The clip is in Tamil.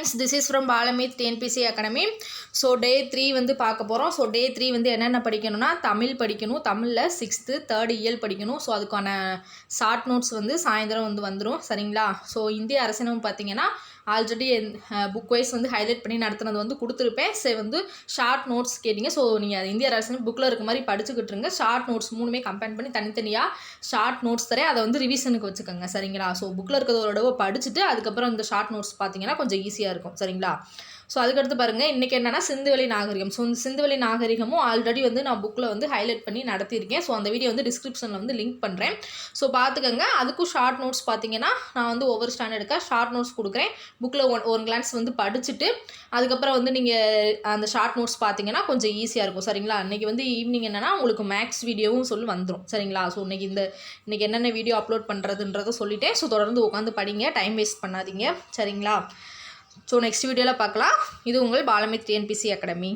Friends this is from பாலமித் TNPSC academy so day three வந்து பார்க்க போகிறோம் ஸோ டே த்ரீ வந்து என்னென்ன படிக்கணும்னா தமிழ் படிக்கணும். தமிழில் சிக்ஸ்த்து தேர்ட் இயல் படிக்கணும். ஸோ அதுக்கான ஷார்ட் நோட்ஸ் வந்து சாயந்தரம் வந்து வந்துடும் சரிங்களா? ஸோ இந்திய அரசினம் பார்த்தீங்கன்னா ஆல்ரெடி புக் வைஸ் வந்து ஹைலைட் பண்ணி நடத்துனது வந்து கொடுத்துருப்பேன். சரி வந்து ஷார்ட் நோட்ஸ் கேட்டிங்க. ஸோ நீங்கள் இந்திய அரசு புக்கில் இருக்க மாதிரி படிச்சுக்கிட்டு இருங்க. ஷார்ட் நோட்ஸ் மூணுமே கம்பேர் பண்ணி தனித்தனியாக ஷார்ட் நோட்ஸ் தரேன். அதை வந்து ரிவிஷனுக்கு வச்சுக்கோங்க. சரிங்களா? ஸோ புக்கில் இருக்கிறதோட ஒரு படிச்சுட்டு அதுக்கப்புறம் இந்த ஷார்ட் நோட்ஸ் பார்த்தீங்கன்னா கொஞ்சம் ஈஸியாக இருக்கும். சரிங்களா? ஸோ அதுக்கடுத்து பாருங்கள் இன்றைக்கி என்னென்னா சிந்துவெளி நாகரிகம். ஸோ இந்த சிந்துவெளி நாகரிகமும் ஆல்ரெடி வந்து நான் புக்கில் வந்து ஹைலைட் பண்ணி நடத்தியிருக்கேன். ஸோ அந்த வீடியோ வந்து டிஸ்கிரிப்ஷனில் வந்து லிங்க் பண்ணுறேன் ஸோ பார்த்துக்கோங்க. அதுக்கும் ஷார்ட் நோட்ஸ் பார்த்தீங்கன்னா நான் வந்து ஒவ்வொரு ஸ்டாண்டர்டுக்காக ஷார்ட் நோட்ஸ் கொடுக்குறேன். புக்கில் ஒன் ஒன் கிளான்ஸ் வந்து படிச்சுட்டு அதுக்கப்புறம் வந்து நீங்கள் அந்த ஷார்ட் நோட்ஸ் பார்த்தீங்கன்னா கொஞ்சம் ஈஸியாக இருக்கும் சரிங்களா? இன்றைக்கி வந்து ஈவினிங் என்னென்னா உங்களுக்கு மேக்ஸ் வீடியோவும் சொல்லி வந்துடும் சரிங்களா? ஸோ இன்றைக்கி இந்த இன்றைக்கி என்னென்ன வீடியோ அப்லோட் பண்ணுறதுன்றதை சொல்லிட்டேன். ஸோ தொடர்ந்து உட்காந்து படிங்க டைம் வேஸ்ட் பண்ணாதீங்க சரிங்களா? ஸோ நெக்ஸ்ட் வீடியோவில் பார்க்கலாம் இது உங்கள் பாலமி டிஎன்பிசி அகாடமி